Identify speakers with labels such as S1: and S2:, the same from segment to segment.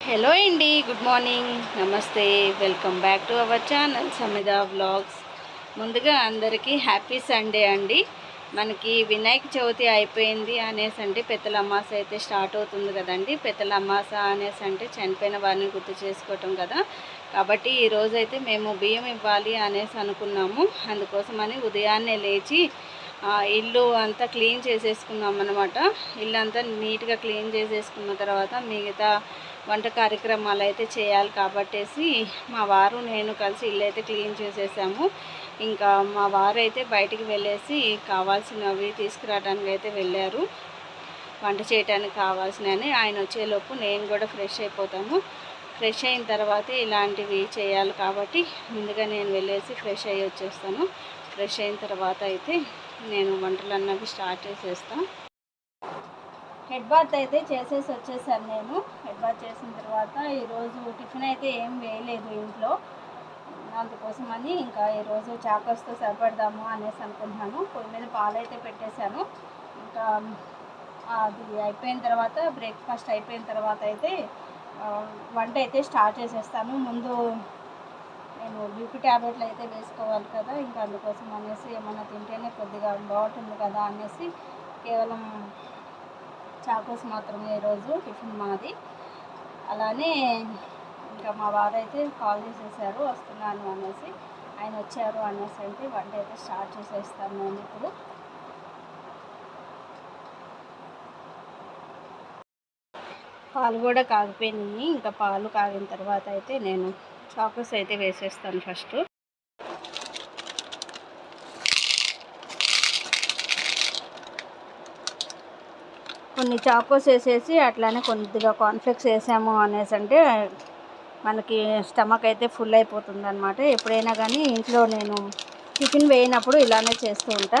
S1: Hello అండి good morning. నమస్తే welcome back to our channel Samida vlogs. ముందుగా అందరికీ హ్యాపీ సండే అండి. మనకి వినాయక చవితి అయిపోయింది అనేసి అంటే పెద్దల అమాస అయితే స్టార్ట్ అవుతుంది కదండి. పెద్దల అమాస అనేసి అంటే చనిపోయిన వారిని గుర్తు చేసుకోవటం కదా. కాబట్టి ఈరోజు అయితే మేము బియ్యం ఇవ్వాలి అనేసి అనుకున్నాము. అందుకోసమని ఉదయాన్నే లేచి ఆ, ఇల్లు అంతా క్లీన్ చేసేసుకున్నాం అనమాట ఇల్లు అంతా నీట్గా క్లీన్ చేసేసుకున్న తర్వాత మిగతా వంట కార్యక్రమాలు అయితే చేయాలి కాబట్టేసి మా వారు నేను కలిసి ఇల్లు అయితే క్లీన్ చేసేసాము. ఇంకా మా వారు అయితే బయటికి వెళ్ళేసి కావాల్సినవి తీసుకురావడానికి అయితే వెళ్ళారు. వంట చేయడానికి కావాల్సినవి ఆయన వచ్చేలోపు నేను కూడా ఫ్రెష్ అయిపోతాను ఫ్రెష్ అయిన తర్వాత ఇలాంటివి చేయాలి కాబట్టి ముందుగా నేను వెళ్ళేసి ఫ్రెష్ అయ్యి వచ్చేస్తాను. ఫ్రెష్ అయిన తర్వాత అయితే నేను వంటలు అన్నవి స్టార్ట్ చేసేస్తాను హెడ్ బాత్ అయితే చేసేసి వచ్చేసాను నేను. బాగా చేసిన తర్వాత ఈరోజు టిఫిన్ అయితే ఏం వేయలేదు ఇంట్లో. అందుకోసమని ఇంకా ఈరోజు చాకోస్తో సరిపడదాము అనేసి అనుకుంటున్నాను. పొయ్యి మీద పాలు అయితే పెట్టేశాను. ఇంకా అది అయిపోయిన తర్వాత బ్రేక్ఫాస్ట్ అయిపోయిన తర్వాత అయితే వంట అయితే స్టార్ట్ చేసేస్తాను. ముందు నేను బీపీ ట్యాబ్లెట్లు అయితే వేసుకోవాలి కదా ఇంకా అందుకోసం అనేసి ఏమన్నా తింటేనే కొద్దిగా బాగుంటుంది కదా అనేసి కేవలం చాకోస్ మాత్రమే ఈరోజు టిఫిన్ మాది. అలానే ఇంకా మా వారు అయితే కాల్ చేసేసారు వస్తున్నాను అనేసి. ఆయన వచ్చారు అనేసి అంటే వంట అయితే స్టార్ట్ చేసేస్తాను నేను ఇప్పుడు. పాలు కూడా కాగిపోయినాయి. ఇంకా పాలు కాగిన తర్వాత అయితే నేను చాకోస్ అయితే వేసేస్తాను ఫస్ట్. కొన్ని చాకోస్ వేసేసి అట్లానే కొద్దిగా కాన్ఫ్లెక్స్ వేసాము అనేసి అంటే మనకి స్టమక్ అయితే ఫుల్ అయిపోతుంది అనమాట ఎప్పుడైనా కానీ ఇంట్లో నేను టిఫిన్ వేయినప్పుడు ఇలానే చేస్తూ ఉంటా.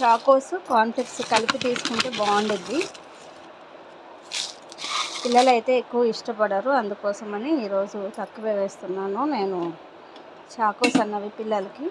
S1: చాకోస్ కాన్ఫ్లెక్స్ కలిపి తీసుకుంటే బాగుండుద్ది. పిల్లలు అయితే ఎక్కువ ఇష్టపడరు. అందుకోసమని ఈరోజు తక్కువే వేస్తున్నాను నేను చాకోస్ అన్నవి పిల్లలకి.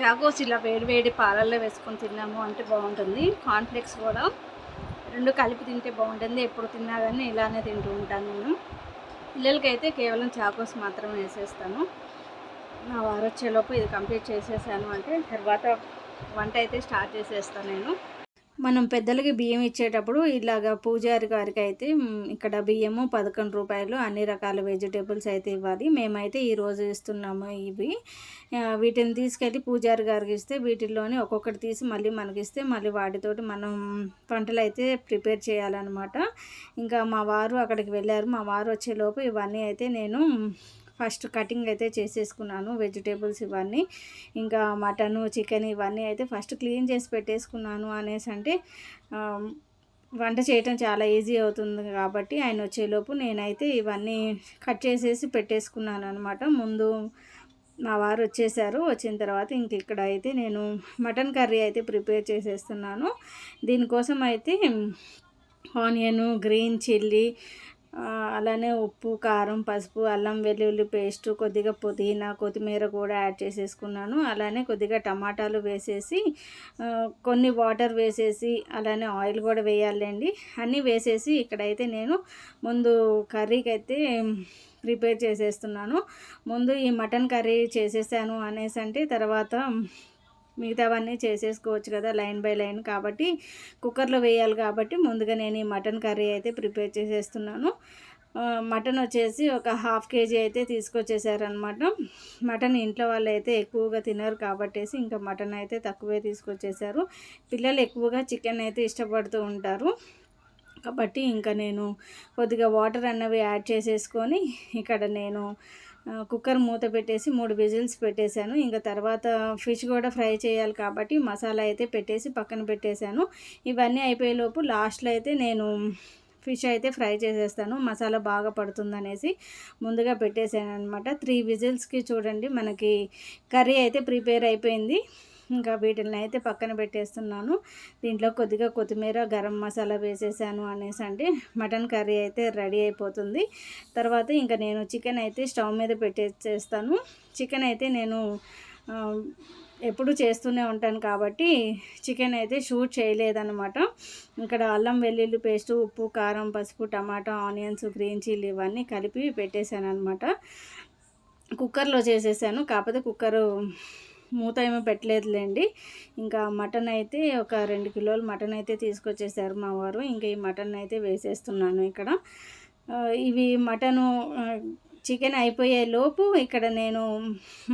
S1: చాకోస్ ఇలా వేడి వేడి పాలల్లో వేసుకొని తిన్నాము అంటే బాగుంటుంది. కాన్ఫ్లెక్స్ కూడా రెండు కలిపి తింటే బాగుంటుంది. ఎప్పుడు తిన్నా కానీ ఇలానే తింటూ ఉంటాను నేను. పిల్లలకైతే కేవలం చాకోస్ మాత్రమే వేసేస్తాను. నా వారు వచ్చేలోపు ఇది కంప్లీట్ చేసేసాను అంటే తర్వాత వంట అయితే స్టార్ట్ చేసేస్తాను నేను. మనం పెద్దలకి బియ్యం ఇచ్చేటప్పుడు ఇలాగ పూజారి గారికి అయితే ఇక్కడ బియ్యము పదకొండు రూపాయలు అన్ని రకాల వెజిటేబుల్స్ అయితే ఇవ్వాలి. మేమైతే ఈరోజు ఇస్తున్నాము ఇవి. వీటిని తీసుకెళ్ళి పూజారి గారికి ఇస్తే వీటిల్లోని ఒక్కొక్కటి తీసి మళ్ళీ మనకిస్తే మళ్ళీ వాటితోటి మనం పంటలు అయితే ప్రిపేర్ చేయాలన్నమాట. ఇంకా మా వారు అక్కడికి వెళ్ళారు. మా వారు వచ్చేలోపు ఇవన్నీ అయితే నేను ఫస్ట్ కటింగ్ అయితే చేసేసుకున్నాను వెజిటేబుల్స్ ఇవన్నీ ఇంకా మటను చికెన్ ఇవన్నీ అయితే ఫస్ట్ క్లీన్ చేసి పెట్టేసుకున్నాను అనేసి అంటే వంట చేయటం చాలా ఈజీ అవుతుంది కాబట్టి ఆయన వచ్చేలోపు నేనైతే ఇవన్నీ కట్ చేసేసి పెట్టేసుకున్నాను అనమాట ముందు మా వారు వచ్చేసారు వచ్చిన తర్వాత ఇంక ఇక్కడ అయితే నేను మటన్ కర్రీ అయితే ప్రిపేర్ చేసేస్తున్నాను. దీనికోసం అయితే ఆనియన్ గ్రీన్ చిల్లీ అలానే ఉప్పు కారం పసుపు అల్లం వెల్లుల్లి పేస్ట్ కొద్దిగా పుదీనా కొత్తిమీర కూడా యాడ్ చేసేసుకున్నాను. అలానే కొద్దిగా టమాటాలు వేసేసి కొన్ని వాటర్ వేసేసి అలానే ఆయిల్ కూడా వేయాలండి. అన్నీ వేసేసి ఇక్కడైతే నేను ముందు కర్రీకి అయితే ప్రిపేర్ చేసేస్తున్నాను. ముందు ఈ మటన్ కర్రీ చేసేసాను అనేసి అంటే తర్వాత మిగతావన్నీ చేసేసుకోవచ్చు కదా లైన్ బై లైన్ కాబట్టి కుక్కర్లో వేయాలి కాబట్టి ముందుగా నేను ఈ మటన్ కర్రీ అయితే ప్రిపేర్ చేసేస్తున్నాను. మటన్ వచ్చేసి ఒక హాఫ్ కేజీ అయితే తీసుకొచ్చేసారనమాట మటన్ ఇంట్లో వాళ్ళు అయితే ఎక్కువగా తినరు కాబట్టేసి ఇంకా మటన్ అయితే తక్కువే తీసుకొచ్చేసారు. పిల్లలు ఎక్కువగా చికెన్ అయితే ఇష్టపడుతూ ఉంటారు. కాబట్టి ఇంకా నేను కొద్దిగా వాటర్ అన్నవి యాడ్ చేసేసుకొని ఇక్కడ నేను కుక్కర్ మూత పెట్టేసి మూడు విజిల్స్ పెట్టేశాను. ఇంకా తర్వాత ఫిష్ కూడా ఫ్రై చేయాలి కాబట్టి మసాలా అయితే పెట్టేసి పక్కన పెట్టేశాను. ఇవన్నీ అయిపోయేలోపు లాస్ట్లో అయితే నేను ఫిష్ అయితే ఫ్రై చేసేస్తాను. మసాలా బాగా పడుతుందనేసి ముందుగా పెట్టేశాను అనమాట త్రీ విజిల్స్కి చూడండి మనకి కర్రీ అయితే ప్రిపేర్ అయిపోయింది. ఇంకా వీటిని అయితే పక్కన పెట్టేస్తున్నాను. దీంట్లో కొద్దిగా కొత్తిమీర గరం మసాలా వేసేసాను అనేసి అంటే మటన్ కర్రీ అయితే రెడీ అయిపోతుంది. తర్వాత ఇంకా నేను చికెన్ అయితే స్టవ్ మీద పెట్టేసేస్తాను. చికెన్ అయితే నేను ఎప్పుడు చేస్తూనే ఉంటాను కాబట్టి చికెన్ అయితే షూట్ చేయలేదన్నమాట. ఇక్కడ అల్లం వెల్లుల్లి పేస్ట్ ఉప్పు కారం పసుపు టమాటా ఆనియన్స్ గ్రీన్ చిల్లీ ఇవన్నీ కలిపి పెట్టేశాను అనమాట కుక్కర్లో చేసేసాను. కాకపోతే కుక్కరు మూత ఏమీ పెట్టలేదులేండి. ఇంకా మటన్ అయితే ఒక రెండు కిలోలు మటన్ అయితే తీసుకొచ్చేసారు మా వారు. ఇంకా ఈ మటన్ అయితే వేసేస్తున్నాను ఇక్కడ. ఇవి మటను చికెన్ అయిపోయే లోపు ఇక్కడ నేను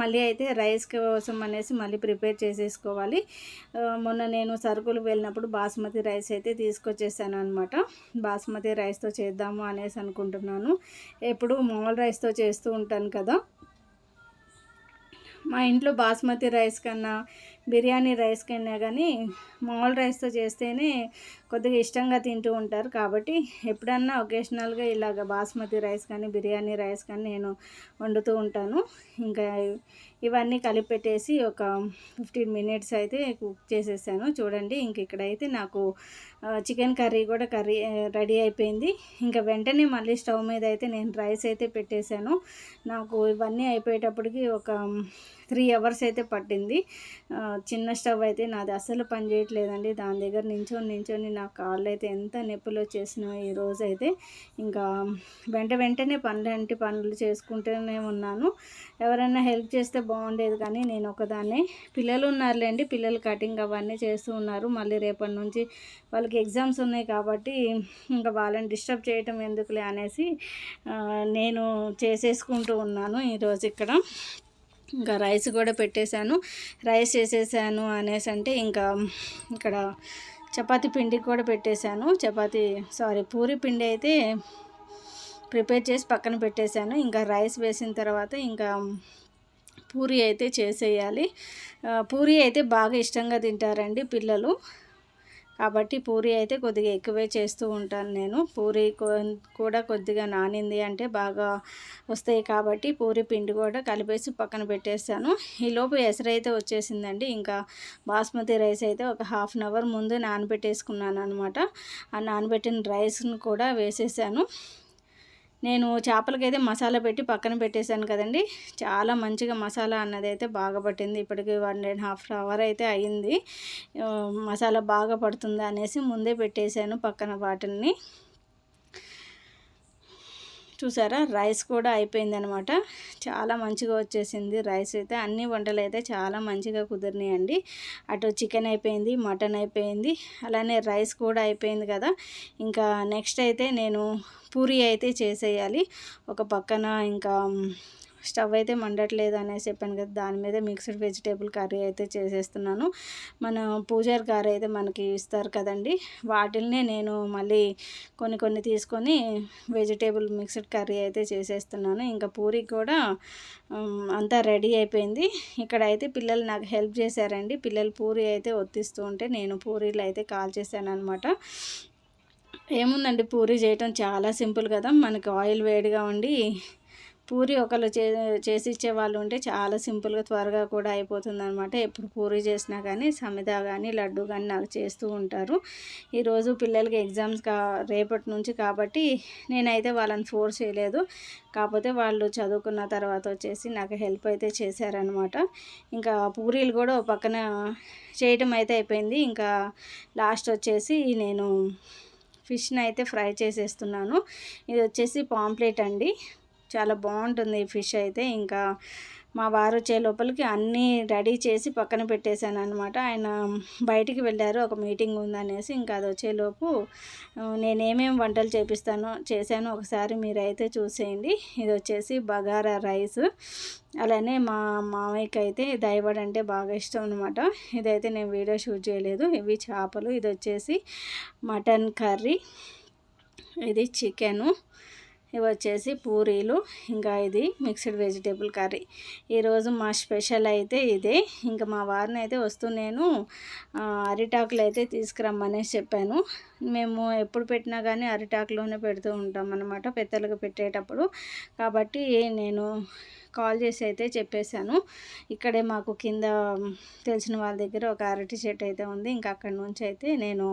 S1: మళ్ళీ అయితే రైస్ కోసం అనేసి మళ్ళీ ప్రిపేర్ చేసేసుకోవాలి. మొన్న నేను సరుకులు వెళ్ళినప్పుడు బాస్మతి రైస్ అయితే తీసుకొచ్చేసాను అనమాట బాస్మతి రైస్తో చేద్దాము అనేసి అనుకుంటున్నాను. ఎప్పుడు మామూలు రైస్తో చేస్తూ ఉంటాను కదా. మా ఇంట్లో బాస్మతి రైస్ కన్నా బిర్యానీ రైస్ కన్నా కానీ మామూలు రైస్తో చేస్తేనే కొద్దిగా ఇష్టంగా తింటూ ఉంటారు. కాబట్టి ఎప్పుడన్నా ఒకేషనల్గా ఇలాగ బాస్మతి రైస్ కానీ బిర్యానీ రైస్ కానీ నేను వండుతూ ఉంటాను. ఇంకా ఇవన్నీ కలిపెట్టేసి ఒక ఫిఫ్టీన్ మినిట్స్ అయితే కుక్ చేసేసాను. చూడండి ఇంక ఇక్కడైతే నాకు చికెన్ కర్రీ కూడా కర్రీ రెడీ అయిపోయింది. ఇంకా వెంటనే మళ్ళీ స్టవ్ మీద అయితే నేను రైస్ అయితే పెట్టేశాను నాకు ఇవన్నీ అయిపోయేటప్పటికి ఒక త్రీ అవర్స్ అయితే పట్టింది. చిన్న స్టవ్ అయితే నాది అస్సలు పని చేయట్లేదండి. దాని దగ్గర నించొని నించొని నా కాళ్ళు అయితే ఎంత నొప్పులు వచ్చేసినా ఈ రోజు అయితే ఇంకా వెంట వెంటనే పనులంటి పనులు చేసుకుంటూనే ఉన్నాను. ఎవరైనా హెల్ప్ చేస్తే బాగుండేది కానీ నేను ఒకదాన్నే. పిల్లలు ఉన్నారులేండి పిల్లలు కటింగ్ అవన్నీ చేస్తూ ఉన్నారు. మళ్ళీ రేపటి నుంచి వాళ్ళకి ఎగ్జామ్స్ ఉన్నాయి కాబట్టి ఇంకా వాళ్ళని డిస్టర్బ్ చేయటం ఎందుకులే అనేసి నేను చేసేసుకుంటూ ఉన్నాను ఈరోజు ఇక్కడ. ఇంకా రైస్ కూడా పెట్టేశాను. రైస్ చేసేసాను అనేసి అంటే ఇంకా ఇక్కడ చపాతీ పిండి కూడా పెట్టేశాను. చపాతీ సారీ పూరి పిండి అయితే ప్రిపేర్ చేసి పక్కన పెట్టేశాను. ఇంకా రైస్ వేసిన తర్వాత ఇంకా పూరి అయితే చేసేయాలి. పూరి అయితే బాగా ఇష్టంగా తింటారండి పిల్లలు. కాబట్టి పూరి అయితే కొద్దిగా ఎక్కువే చేస్తూ ఉంటాను నేను. పూరి కూడా కొద్దిగా నానింది అంటే బాగా వస్తాయి కాబట్టి పూరి పిండి కూడా కలిపేసి పక్కన పెట్టేస్తాను ఈలోపు ఎసరు అయితే వచ్చేసిందండి. ఇంకా బాస్మతి రైస్ అయితే ఒక హాఫ్ అన్ అవర్ ముందు నానబెట్టేసుకున్నాను అనమాట ఆ నానబెట్టిన రైస్ను కూడా వేసేసాను. నేను చేపలకైతే మసాలా పెట్టి పక్కన పెట్టేశాను కదండి. చాలా మంచిగా మసాలా అన్నది అయితే బాగా పట్టింది. ఇప్పటికి వన్ అండ్ హాఫ్ అవర్ అయితే అయింది మసాలా బాగా పడుతుంది అనేసి ముందే పెట్టేశాను పక్కన వాటిని. చూసారా? రైస్ కూడా అయిపోయింది అనమాట చాలా మంచిగా వచ్చేసింది రైస్ అయితే. అన్ని వంటలు అయితే చాలా మంచిగా కుదిరినాయండి. అటు చికెన్ అయిపోయింది మటన్ అయిపోయింది అలానే రైస్ కూడా అయిపోయింది కదా. ఇంకా నెక్స్ట్ అయితే నేను పూరి అయితే చేసేయాలి. ఒక పక్కన ఇంకా స్టవ్ అయితే మండట్లేదు అనేసి చెప్పాను కదా దాని మీద మిక్స్డ్ వెజిటేబుల్ కర్రీ అయితే చేసేస్తున్నాను. మన పూజారి గారు అయితే మనకి ఇస్తారు కదండి. వాటిల్నే నేను మళ్ళీ కొన్ని కొన్ని తీసుకొని వెజిటేబుల్ మిక్స్డ్ కర్రీ అయితే చేసేస్తున్నాను. ఇంకా పూరి కూడా అంతా రెడీ అయిపోయింది. ఇక్కడ అయితే పిల్లలు నాకు హెల్ప్ చేశారండి. పిల్లలు పూరి అయితే ఒత్తిస్తూ ఉంటే నేను పూరీలు అయితే కాల్ చేశాను అనమాట ఏముందండి పూరి చేయటం చాలా సింపుల్ కదా. మనకి ఆయిల్ వేడిగా ఉండి పూరి ఒకళ్ళు చే చేసి ఇచ్చే వాళ్ళు ఉంటే చాలా సింపుల్గా త్వరగా కూడా అయిపోతుంది అనమాట ఎప్పుడు పూరి చేసినా కానీ సమిత కానీ లడ్డు కానీ నాకు చేస్తూ ఉంటారు. ఈరోజు పిల్లలకి ఎగ్జామ్స్ కా రేపటి నుంచి కాబట్టి నేనైతే వాళ్ళని ఫోర్స్ చేయలేదు. కాకపోతే వాళ్ళు చదువుకున్న తర్వాత వచ్చేసి నాకు హెల్ప్ అయితే చేశారనమాట ఇంకా పూరీలు కూడా ఒక పక్కన చేయటం అయితే అయిపోయింది. ఇంకా లాస్ట్ వచ్చేసి నేను ఫిష్ని అయితే ఫ్రై చేసేస్తున్నాను. ఇది వచ్చేసి పాంప్లెట్ అండి. చాలా బాగుంటుంది ఈ ఫిష్ అయితే. ఇంకా మా వారు వచ్చే లోపలికి అన్నీ రెడీ చేసి పక్కన పెట్టేశాను అనమాట ఆయన బయటికి వెళ్ళారు ఒక మీటింగ్ ఉందనేసి ఇంకా అది వచ్చేలోపు నేనేమేమి వంటలు చేపిస్తానో చేశాను ఒకసారి మీరైతే చూసేయండి. ఇది వచ్చేసి బగారా రైస్. అలానే మా మామయ్యకి అయితే దయవడ అంటే బాగా ఇష్టం అనమాట ఇదైతే నేను వీడియో షూట్ చేయలేదు. ఇవి చేపలు ఇది వచ్చేసి మటన్ కర్రీ ఇది చికెను. ఇవి వచ్చేసి పూరీలు ఇంకా ఇది మిక్స్డ్ వెజిటేబుల్ కర్రీ. ఈరోజు మా స్పెషల్ అయితే ఇదే. ఇంకా మా వారిని అయితే వస్తూ నేను అరిటాకులు అయితే తీసుకురమ్మనేసి చెప్పాను. మేము ఎప్పుడు పెట్టినా కానీ అరిటాకులోనే పెడుతూ ఉంటాం అన్నమాట పెద్దలకు పెట్టేటప్పుడు. కాబట్టి నేను కాల్ చేసి అయితే చెప్పేశాను. ఇక్కడే మాకు కింద తెలిసిన వాళ్ళ దగ్గర ఒక అరటి చెట్టు అయితే ఉంది. ఇంకా అక్కడి నుంచి అయితే నేను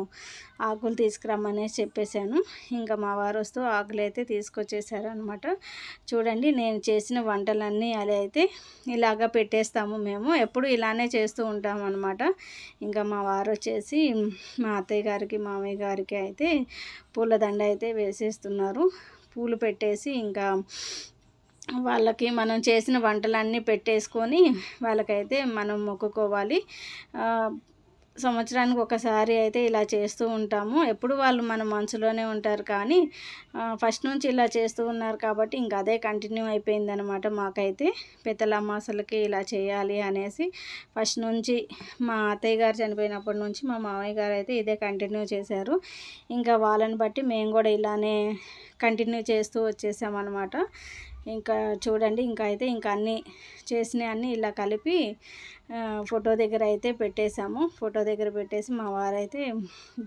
S1: ఆకులు తీసుకురమ్మనేసి చెప్పేశాను. ఇంకా మా వారు వస్తూ ఆకులు అయితే తీసుకొచ్చేసారు అనమాట చూడండి నేను చేసిన వంటలన్నీ అలా అయితే ఇలాగా పెట్టేస్తాము మేము. ఎప్పుడు ఇలానే చేస్తూ ఉంటాం అనమాట ఇంకా మా వారు వచ్చేసి మా అత్తయ్య గారికి మామయ్య గారికి అయితే పూలదండ అయితే వేసేస్తున్నారు. పూలు పెట్టేసి ఇంకా వాళ్ళకి మనం చేసిన వంటలన్నీ పెట్టేసుకొని వాళ్ళకైతే మనం మొక్కుకోవాలి. సంవత్సరానికి ఒకసారి అయితే ఇలా చేస్తూ ఉంటాము. ఎప్పుడు వాళ్ళు మన మనసులోనే ఉంటారు కానీ ఫస్ట్ నుంచి ఇలా చేస్తూ ఉన్నారు కాబట్టి ఇంకా అదే కంటిన్యూ అయిపోయిందనమాట మాకైతే. పెద్దల అమాసలకి ఇలా చేయాలి అనేసి ఫస్ట్ నుంచి మా అత్తయ్య గారు చనిపోయినప్పటి నుంచి మా మామయ్య గారు అయితే ఇదే కంటిన్యూ చేశారు. ఇంకా వాళ్ళని బట్టి మేము కూడా ఇలానే కంటిన్యూ చేస్తూ వచ్చేసామన్నమాట. ఇంకా చూడండి ఇంకా అయితే ఇంకా అన్నీ చేసినవి అన్నీ ఇలా కలిపి ఫోటో దగ్గర అయితే పెట్టేశాము. ఫోటో దగ్గర పెట్టేసి మా వారైతే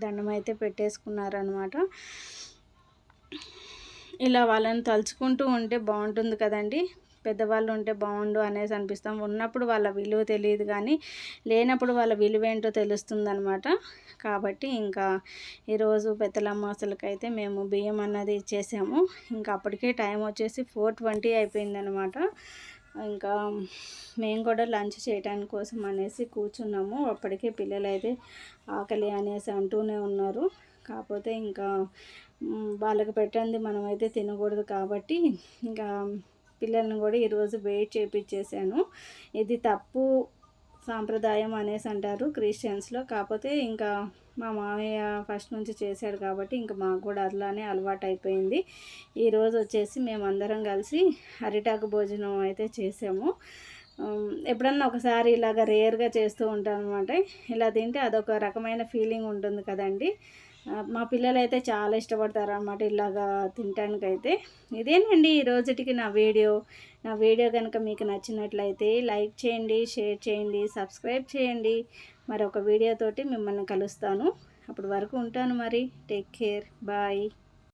S1: దండం అయితే పెట్టేసుకున్నారనమాట ఇలా వాళ్ళని తలుచుకుంటూ ఉంటే బాగుంటుంది కదండి. పెద్దవాళ్ళు ఉంటే బాగుండు అనేసి అనిపిస్తాం. ఉన్నప్పుడు వాళ్ళ విలువ తెలియదు కానీ లేనప్పుడు వాళ్ళ విలువ ఏంటో తెలుస్తుంది అనమాట కాబట్టి ఇంకా ఈరోజు పెద్దలమ్మాసులకైతే మేము బియ్యం అన్నది ఇచ్చేసాము ఇంకా అప్పటికే టైం వచ్చేసి ఫోర్ ట్వంటీ అయిపోయిందనమాట ఇంకా మేము కూడా లంచ్ చేయడానికి కోసం అనేసి కూర్చున్నాము. అప్పటికే పిల్లలు అయితే ఆకలి అనేసి అంటూనే ఉన్నారు. కాకపోతే ఇంకా వాళ్ళకి పెట్టండి మనమైతే తినకూడదు కాబట్టి ఇంకా పిల్లల్ని కూడా ఈరోజు వెయిట్ చేపించేసాను ఇది తప్పు సాంప్రదాయం అనేసి అంటారు క్రిస్టియన్స్లో. కాకపోతే ఇంకా మా మామయ్య ఫస్ట్ నుంచి చేశాడు కాబట్టి ఇంకా మాకు కూడా అలానే అలవాటు అయిపోయింది. ఈరోజు వచ్చేసి మేమందరం కలిసి అరిటాకు భోజనం అయితే చేసాము. ఎప్పుడన్నా ఒకసారి ఇలాగ రేర్గా చేస్తూ ఉంటాను అనమాట ఇలా తింటే అదొక రకమైన ఫీలింగ్ ఉంటుంది కదండి. మా పిల్లలు అయితే చాలా ఇష్టపడతారు అనమాట ఇలాగా తినటానికైతే. ఇదేనండి ఈ రోజుటికి నా వీడియో. నా వీడియో కనుక మీకు నచ్చినట్లయితే లైక్ చేయండి షేర్ చేయండి సబ్స్క్రైబ్ చేయండి. మరొక వీడియోతోటి మిమ్మల్ని కలుస్తాను. అప్పటి వరకు ఉంటాను మరి. Take care bye